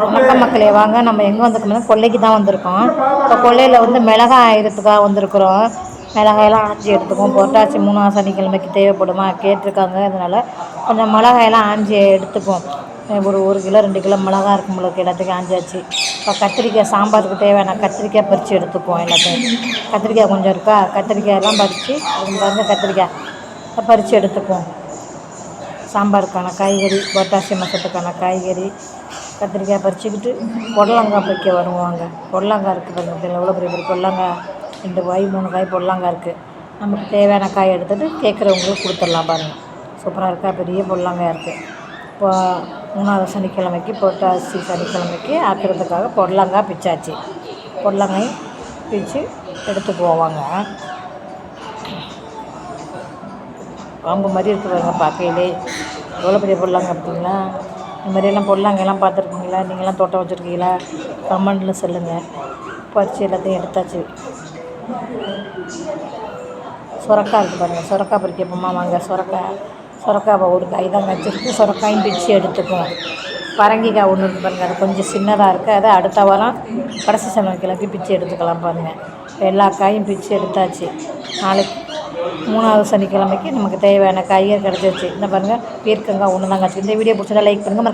வணக்கம் மக்களே வாங்க. நம்ம எங்கே வந்திருக்கோம்னா கொல்லைக்கு தான் வந்திருக்கோம். இப்போ கொல்லையில் வந்து மிளகாய் ஆயிரத்துக்காக வந்திருக்கிறோம். மிளகாயெல்லாம் ஆஞ்சி எடுத்துக்குவோம். புரட்டாசி மூணாவது சனிக்கிழமைக்கு தேவைப்படுமா? கேட்டிருக்காங்க. அதனால் கொஞ்சம் மிளகாயெல்லாம் ஆஞ்சி எடுத்துப்போம் ஒரு ஒரு கிலோ ரெண்டு கிலோ மிளகா இருக்கும் உங்களுக்கு எல்லாத்துக்கும் ஆஞ்சாச்சு. இப்போ கத்திரிக்காய் சாம்பாருக்கு தேவையான கத்திரிக்காய் பறித்து எடுத்துக்குவோம் எல்லாத்தையும். கத்திரிக்காய் கொஞ்சம் இருக்கா? கத்திரிக்காயெல்லாம் பறித்து அது பாருங்க கத்திரிக்காய் பறித்து எடுத்துக்குவோம். சாம்பாருக்கான காய்கறி புரட்டாசி மாதத்துக்கான காய்கறி கத்திரிக்காய் பறிச்சுக்கிட்டு புடலங்காய் பறிக்க வருவாங்க. புடலங்காய் இருக்குது பாருங்க எவ்வளோ பெரிய பெரிய புடலங்காய் ரெண்டு காய் மூணு காய் புடலங்காய் இருக்குது. நமக்கு தேவையான காய் எடுத்துகிட்டு கேட்குறவங்களுக்கு கொடுத்துடலாம் பாருங்கள் சூப்பராக இருக்கா? பெரிய புடலங்காய் இருக்குது. இப்போ மூணாவது சனிக்கிழமைக்கு புரட்டாசி சனிக்கிழமைக்கு ஆக்கிறதுக்காக புடலங்காய் பிச்சாச்சு. புடலங்காய் பிச்சு எடுத்து போவாங்க. பாம்பு மாதிரி இருக்குது பார்க்கையிலே. எவ்வளோ பெரிய பொருளாங்க பார்த்தீங்களா? இந்த மாதிரியெல்லாம் பொருளாங்கெல்லாம் பார்த்துருக்கீங்களா? நீங்களாம் தோட்டம் வச்சுருக்கீங்களா? கமெண்டில் சொல்லுங்கள் பறித்து எல்லாத்தையும் எடுத்தாச்சு. சுரக்காய் இருக்குது பாருங்கள் சுரக்காய் பறிக்க போமா வாங்க. சுரக்காய் சுரக்காவை ஒரு காய் தான் வச்சுருக்கு. சுரக்காயும் பிச்சு எடுத்துக்குவோம். பரங்கிக்காய் ஒன்று இருக்குது பாருங்கள் அது கொஞ்சம் சின்னதாக இருக்குது அதை அடுத்த வாரம் கடைசி சமைக்கலக்கு பிச்சு எடுத்துக்கலாம் பாருங்கள் எல்லா காயும் பிச்சு எடுத்தாச்சு. நாளைக்கு மூணாவது சனிக்கிழமைக்கு நமக்கு தேவையான காய்கறி கிடச்சிருச்சு. இந்த பாருங்கள் பீர்க்கங்காய் ஒன்று தாங்க இந்த வீடியோ பிடிச்சதா லைக் பண்ணுங்கள்